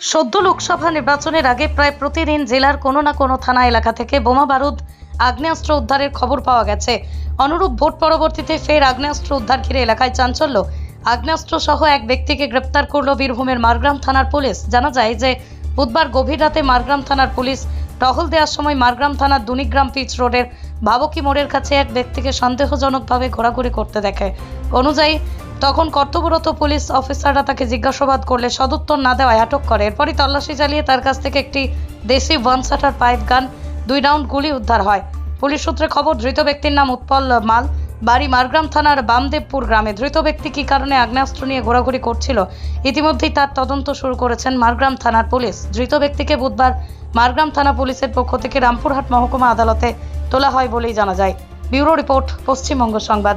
সদ্য লোকসভা নির্বাচনের আগে প্রায় প্রতিদিন জেলার কোনো না কোনো থানা এলাকা থেকে বোমা বারুদ, আগ্নেয়াস্ত্র উদ্ধারের খবর পাওয়া গেছে। অনুরূপ ভোট পরবর্তীতে ফের আগ্নেয়াস্ত্র উদ্ধার ঘিরে এলাকায় চাঞ্চল্য। আগ্নেয়াস্ত্র সহ এক ব্যক্তিকে গ্রেপ্তার করল বীরভূমের মারগ্রাম থানার পুলিশ। জানা যায় যে, বুধবার গভীর রাতে মারগ্রাম থানার পুলিশ টহল দেওয়ার সময় মারগ্রাম থানার দুনিগ্রাম পিচ রোডের ভাবকি মোড়ের কাছে এক ব্যক্তিকে সন্দেহজনকভাবে ঘোরাঘুরি করতে দেখে। অনুযায়ী তখন কর্তব্যরত পুলিশ অফিসাররা তাকে জিজ্ঞাসাবাদ করলে সদুত্তর না দেওয়ায় আটক করে। এরপরই তল্লাশি চালিয়ে তার কাছ থেকে একটি দেশি ওয়ান পাইপ গান, দুই রাউন্ড গুলি উদ্ধার হয়। পুলিশ সূত্রে খবর, ধৃত ব্যক্তির নাম উৎপল মাল, বাড়ি মারগ্রাম থানার বামদেবপুর গ্রামে। ধৃত ব্যক্তি কী কারণে আগ্নেয়াস্ত্র নিয়ে ঘোরাঘুরি করছিল? ইতিমধ্যেই তার তদন্ত শুরু করেছেন মারগ্রাম থানার পুলিশ। ধৃত ব্যক্তিকে বুধবার মারগ্রাম থানা পুলিশের পক্ষ থেকে রামপুরহাট মহকুমা আদালতে তোলা হয় বলেই জানা যায়। ব্যুরো রিপোর্ট, পশ্চিমবঙ্গ সংবাদ।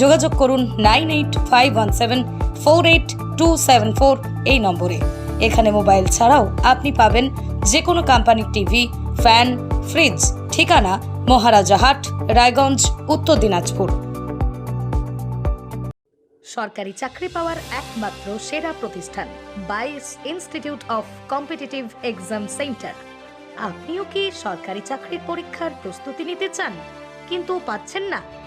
যোগাযোগ করুন nine eight five one seven four eight two seven four এই নম্বরে। এখানে মোবাইল ছাড়াও আপনি পাবেন যে কোনো কোম্পানির টিভি, ফ্যান, ফ্রিজ, ঠিকানা মহারাজাহাট, রায়গঞ্জ, উত্তর দিনাজপুর। সরকারি চাকরি পাওয়ার একমাত্র সেরা প্রতিষ্ঠান, BICE institute of competitive exam centre. আপনিও কি সরকারি চাকরির পরীক্ষার প্রস্তুতি নিতে চান? কিন্তু পাচ্ছেন না?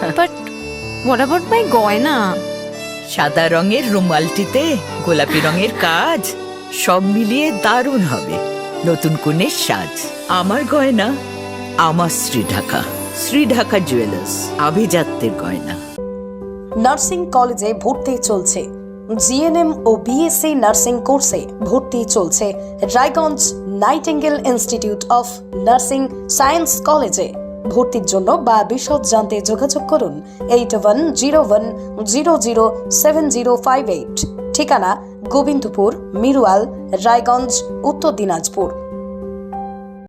But what about my goina? সাদা রঙের রুমালটিতে গোলাপি রঙের কাজ সব মিলিয়ে দারুণ হবে। নতুন কনের সাজ আমার গয়না আমার শ্রী ঢাকা। শ্রী ঢাকা জুয়েলার্স আভিজাত্যের গয়না। নার্সিং কলেজে ভর্তি চলছে। জিএনএম ও বিএসসি নার্সিং কোর্সে ভর্তি চলছে Raiganj nightingale institute of nursing science কলেজে। ভর্তির জন্য বা বিশদ জানতে যোগাযোগ করুন eight one zero one zero zero seven zero five eight. ঠিকানা গোবিন্দপুর, মিরুয়াল, রায়গঞ্জ, উত্তর দিনাজপুর।